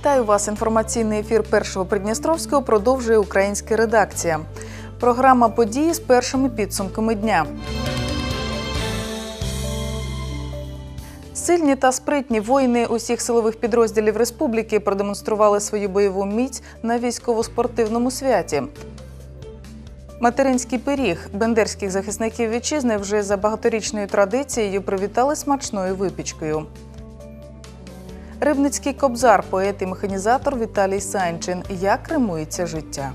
Вітаю вас. Інформаційний ефір першого Придністровського продовжує українська редакція. Програма події з першими підсумками дня. Сильні та спритні воїни усіх силових підрозділів республіки продемонстрували свою бойову міць на військово-спортивному святі. Материнський пиріг бендерських захисників вітчизни вже за багаторічною традицією привітали смачною випічкою. Рибницький кобзар, поет і механізатор Віталій Санчин. Як римується життя?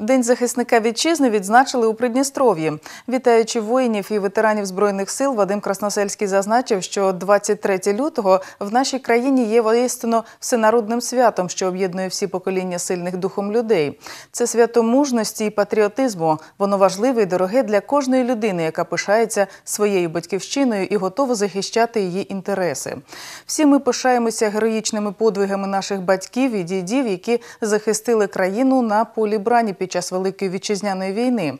День захисника вітчизни відзначили у Придністров'ї. Вітаючи воїнів і ветеранів збройних сил, Вадим Красносельський зазначив, що 23 лютого в нашій країні є воістину всенародним святом, що об'єднує всі покоління сильних духом людей. Це свято мужності і патріотизму. Воно важливе і дороге для кожної людини, яка пишається своєю батьківщиною і готова захищати її інтереси. Всі ми пишаємося героїчними подвигами наших батьків і дідів, які захистили країну на полі брані під час Великої вітчизняної війни.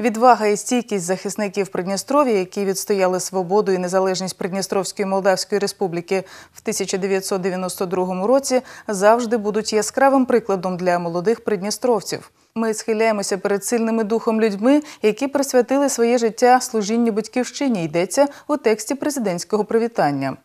Відвага і стійкість захисників Придністров'я, які відстояли свободу і незалежність Придністровської Молдавської Республіки в 1992 році, завжди будуть яскравим прикладом для молодих придністровців. Ми схиляємося перед сильними духом людьми, які присвятили своє життя служінню батьківщині. Йдеться у тексті президентського привітання.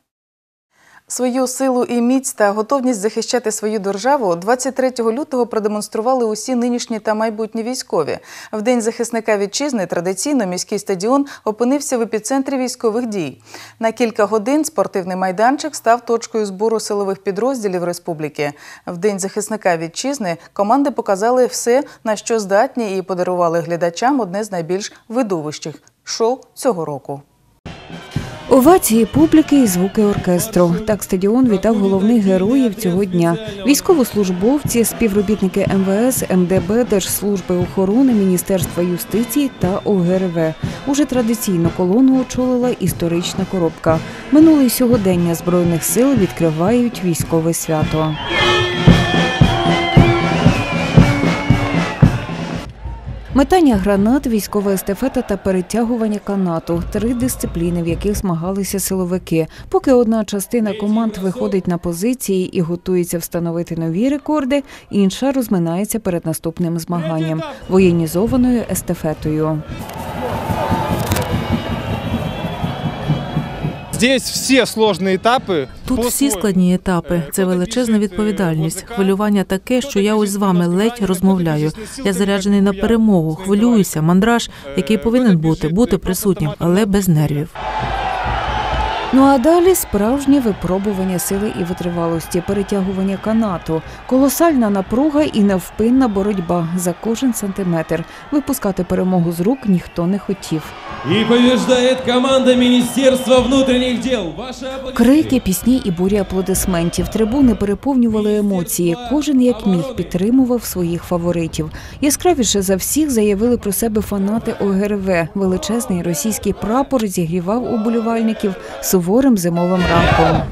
Свою силу і міць та готовність захищати свою державу 23 лютого продемонстрували усі нинішні та майбутні військові. В день захисника вітчизни традиційно міський стадіон опинився в епіцентрі військових дій. На кілька годин спортивний майданчик став точкою збору силових підрозділів республіки. В день захисника вітчизни команди показали все, на що здатні, і подарували глядачам одне з найбільш видовищих шоу цього року. Овації публіки і звуки оркестру. Так стадіон вітав головних героїв цього дня: військовослужбовці, співробітники МВС, МДБ, Держслужби охорони, Міністерства юстиції та ОГРВ. Уже традиційно колону очолила історична коробка. Минуле сьогодення збройних сил відкривають військове свято. Метання гранат, військова естафета та перетягування канату три дисципліни, в яких змагалися силовики. Поки одна частина команд виходить на позиції і готується встановити нові рекорди, інша розминається перед наступним змаганням воєнізованою естафетою. Здесь всі складні етапи. Тут всі складні етапи. Це величезна відповідальність. Хвилювання таке, що я ось з вами ледь розмовляю. Я заряджений на перемогу, хвилююся, мандраж, який повинен бути, бути присутнім, але без нервів. Ну а далі справжнє випробування сили і витривалості, перетягування канату, колосальна напруга і невпинна боротьба за кожен сантиметр. Випускати перемогу з рук ніхто не хотів. И побеждает команда Министерства внутренних дел. Ваши аплодисменты. Крики, пісні і бурі аплодисментів. Трибуни переповнювали емоції. Кожен як міг підтримував своїх фаворитів. Яскравіше за всіх заявили про себе фанати ОГРВ. Величезний російський прапор зігрівав уболівальників суворим зимовим ранком.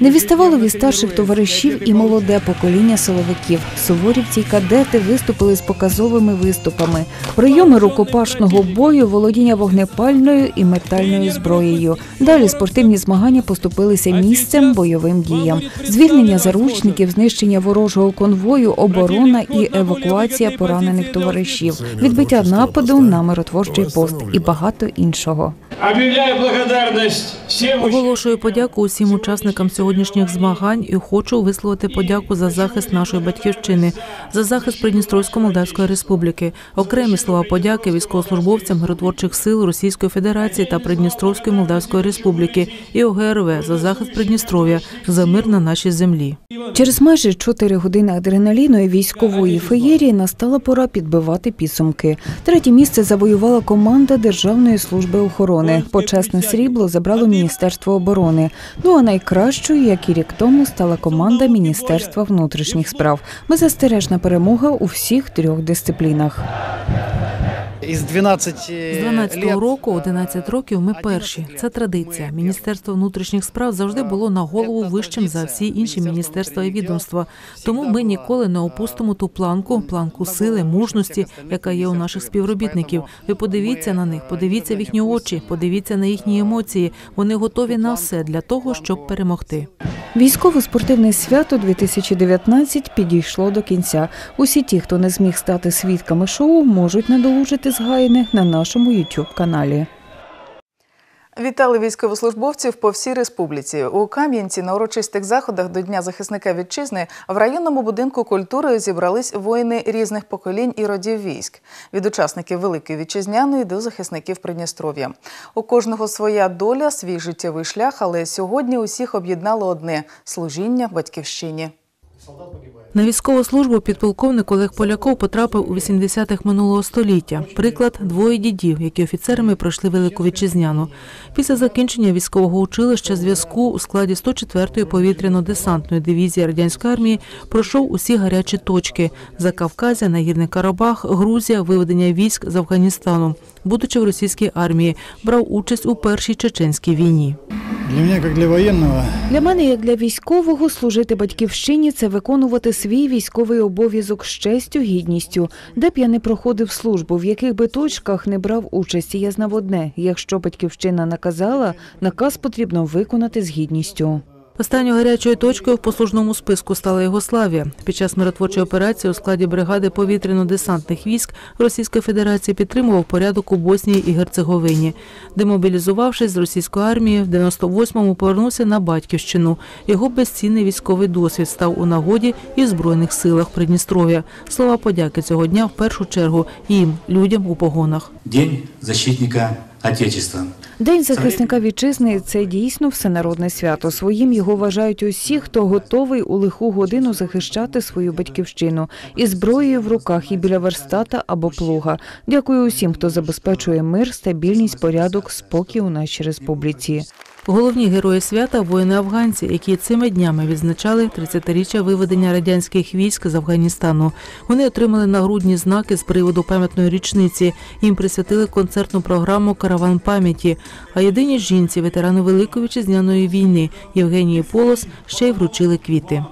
Не відставало від старших товаришів і молоде покоління силовиків. Суворівці й кадети виступили з показовими виступами, прийоми рукопашного бою, володіння вогнепальною і метальною зброєю. Далі спортивні змагання поступилися місцем бойовим діям. Звільнення заручників, знищення ворожого конвою, оборона і евакуація поранених товаришів, відбиття нападу на миротворчий пост і багато іншого. Объявляю благодарность всем Оголошую подяку усім учасникам сьогоднішніх змагань і хочу висловити подяку за захист нашої батьківщини, за захист Придністровсько-Молдавської республіки. Окремі слова подяки військовослужбовцям миротворчих сил Російської Федерації та Придністровської Молдавської Республіки і ОГРВ за захист Придністров'я за мир на нашій землі. Через майже чотири години адреналіну і військової феєрії настала пора підбивати підсумки. Третє місце завоювала команда Державної служби охорони. Почесне срібло забрало Міністерство оборони. Ну а найкращою, як і рік тому, стала команда Міністерства внутрішніх справ. Беззастережна перемога у всіх трьох дисциплінах. Из 12 З 12-го року, 11 років, ми перші. Це традиція. Міністерство внутрішніх справ завжди було на голову вищим за всі інші міністерства і відомства. Тому ми ніколи не опустимо ту планку, планку сили, мужності, яка є у наших співробітників. Ви подивіться на них, подивіться в їхні очі, подивіться на їхні емоції. Вони готові на все для того, щоб перемогти. Військово-спортивне свято 2019 підійшло до кінця. Усі ті, хто не зміг стати свідками шоу, можуть надолужити згаяне на нашому youtube каналі. Вітали військовослужбовців по всій республіці. У Кам'янці на урочистих заходах до Дня захисника вітчизни в районному будинку культури зібрались воїни різних поколінь і родів військ від учасників Великої вітчизняної до захисників Придністров'я. У кожного своя доля, свій життєвий шлях, але сьогодні усіх об'єднало одне служіння батьківщині. На військову службу підполковник Олег Поляков потрапив у 80-х минулого століття. Приклад двоє дідів, які офіцерами пройшли велику вітчизняну. Після закінчення військового училища зв'язку у складі 104-ї повітряно-десантної дивізії радянської армії пройшов усі гарячі точки: Закавказя, Нагірний Карабах, Грузія, виведення військ з Афганістану. Будучи в російській армії, брав участь у першій чеченській війні. Для меня, как для военного, Для мене, як для військового, служити батьківщині це виконувати свій військовий обов'язок з честю, гідністю. Де б я не проходив службу, в яких би точках не брав участі, я знав одне: якщо батьківщина наказала, наказ потрібно виконати з гідністю. Останньою гарячою точкою в послужному списку стала Югославія. Під час миротворчої операції у складі бригади повітряно-десантних військ Російської Федерації підтримував порядок у Боснії і Герцеговині. Демобілізувавшись з російської армії, в 98-му повернувся на батьківщину. Його безцінний військовий досвід став у нагоді і в збройних силах Придністров'я. Слова подяки цього дня в першу чергу їм, людям у погонах. День защитника Отечества. День захисника вітчизни це дійсно всенародне свято. Своїм його вважають усі, хто готовий у лиху годину захищати свою батьківщину і зброєю в руках, і біля верстата або плуга. Дякую усім, хто забезпечує мир, стабільність, порядок, спокій у нашій республіці. Головні герої свята воїни афганці, які цими днями відзначали 30-річчя виведення радянських військ з Афганістану. Вони отримали нагрудні знаки з приводу пам'ятної річниці. Їм присвятили концертну програму Караван пам'яті. А єдиній жінці, ветерану Великої вітчизняної війни Євгенії Полос, ще й вручили квіти.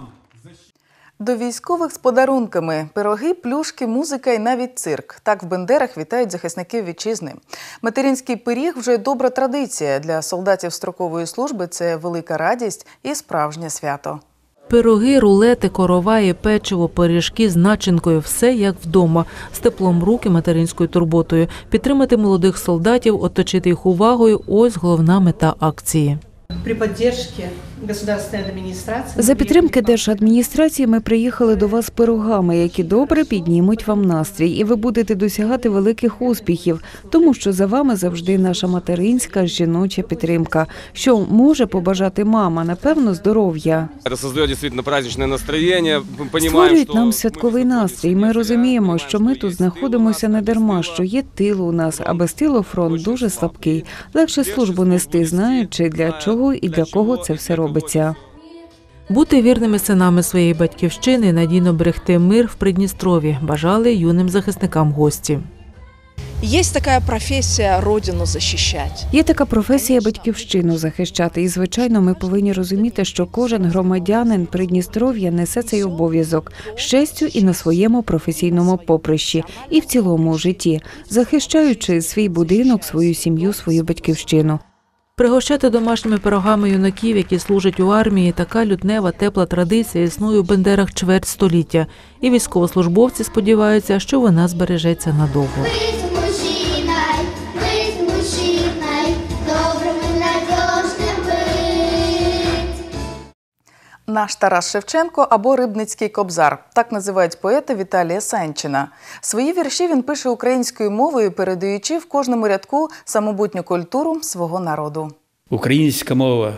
До військових з подарунками пироги, плюшки, музика і навіть цирк. Так в Бендерах вітають захисників вітчизни. Материнський пиріг вже добра традиція для солдатів строкової служби. Це велика радість і справжнє свято. Пироги, рулети, короваї, печиво, пиріжки з начинкою все як вдома, з теплом рук і материнською турботою. Підтримати молодих солдатів, оточити їх увагою ось головна мета акції. При администрации За підтримки держадміністрації ми приїхали до вас з пирогами, які добре піднімуть вам настрій, і ви будете досягати великих успіхів, тому що за вами завжди наша материнська жіноча підтримка. Що може побажати мама? Напевно, здоров'я. Это создает действительно праздничное настроение. Мы понимаем, Створюють что нам мы святковий здесь настрій. Ми находимся, розуміємо, понимаем, що ми есть тут тыл у знаходимося нас, не дарма, тыл що є тил у нас, а без тилу фронт дуже слабкий. Легше службу нести, знаючи для чого і для кого це все робиться. Бути вірними синами своєї батьківщини, надійно берегти мир в Придністрові, бажали юним захисникам гості. Есть такая профессия родину защищать. Є така професія батьківщину захищати, і звичайно, ми повинні розуміти, що кожен громадянин Придністров'я несе цей обов'язок з честю і на своєму професійному поприщі, і в цілому житті, захищаючи свій будинок, свою сім'ю, свою батьківщину. Пригощати домашніми пирогами юнаків, які служать у армії, така лютнева тепла традиція існує у Бендерах чверть століття. І військовослужбовці сподіваються, що вона збережеться надовго. Наш Тарас Шевченко або Рибницький кобзар так називають поета Віталія Санчина. Свої вірші він пише українською мовою, передаючи в кожному рядку самобутню культуру свого народу. Українська мова,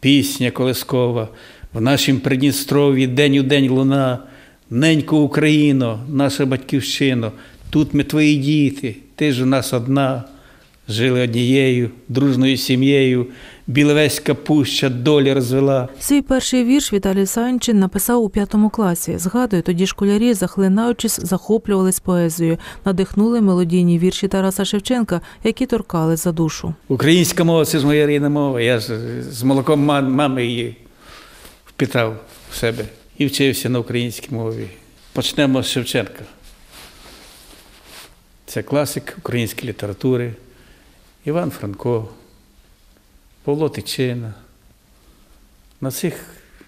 пісня колискова, в нашім Придністров'ї день у день луна, ненько Україно, наша батьківщино, тут ми твої діти, ти ж у нас одна. Жили однією дружною сім'єю, Біловеська пуща долі розвела. Свій перший вірш Віталій Санчин написав у п'ятому класі. Згадує, тоді школярі, захлинаючись, захоплювались поезією, надихнули мелодійні вірші Тараса Шевченка, які торкали за душу. Українська мова це ж моя рідна мова. Я ж з молоком мами її впитав в себе і вчився на українській мові. Почнемо з Шевченка. Це класик української літератури. Іван Франко, Павло Тичина. На цих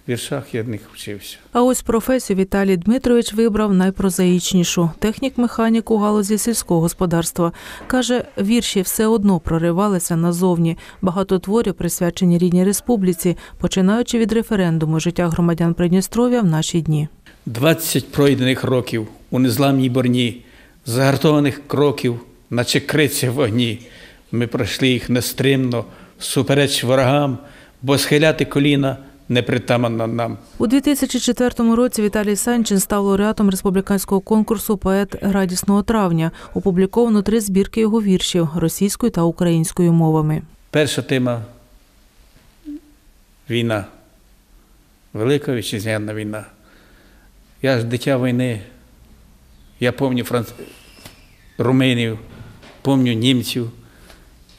віршах я в них вчився. А ось професію Віталій Дмитрович вибрав найпрозаїчнішу технік-механік у галузі сільського господарства. Каже, вірші все одно проривалися назовні. Багато творів присвячені рідній республіці, починаючи від референдуму життя громадян Придністров'я в наші дні. 20 пройдених років у незламній борні, загартованих кроків, наче криця в вогні. Ми пройшли їх нестримно, супереч ворогам, бо схиляти коліна непритаманно нам. У 2004 році Віталій Санчин став лауреатом республіканського конкурсу Поет радісного травня. Опубліковано три збірки його віршів російською та українською мовами. Перша тема війна. Велика вітчизняна війна. Я ж дитя війни. Я пам'ятаю франц... руминів, пам'ятаю німців,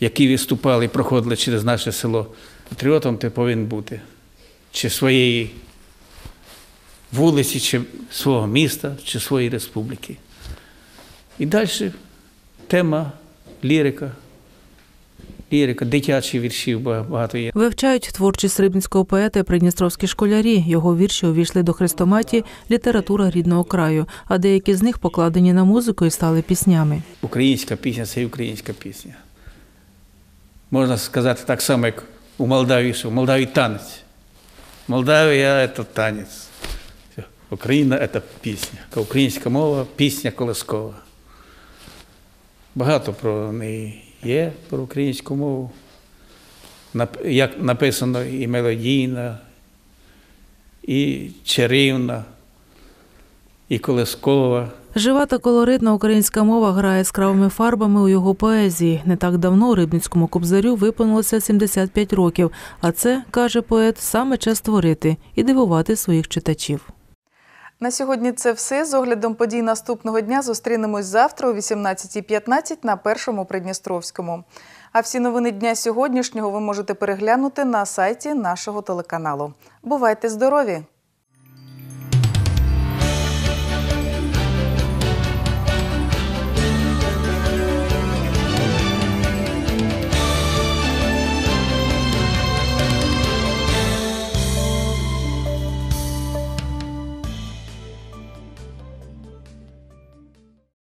які виступали і проходили через наше село. Патріотом ти повинен бути. Чи своєї вулиці, чи свого міста, чи своєї республіки. І далі тема лірика. Лірика, дитячі віршів багато є. Вивчають творчість рибницького поета придністровські школярі. Його вірші увійшли до хрестоматії література рідного краю, а деякі з них покладені на музику і стали піснями. Українська пісня це і українська пісня. Можна сказати так само, як у Молдавії, що в Молдавії танець. Молдавія це танець. Україна це пісня. Українська мова пісня колискова. Багато про неї є, про українську мову. Як написано і мелодійна, і чарівна, і колискова. Жива та колоритна українська мова грає яскравими фарбами у його поезії. Не так давно рибницькому кобзарю виповнилося 75 років. А це, каже поет, саме час творити і дивувати своїх читачів. На сьогодні це все. З оглядом подій наступного дня зустрінемось завтра о 18.15 на першому Придністровському. А всі новини дня сьогоднішнього ви можете переглянути на сайті нашого телеканалу. Бувайте здорові!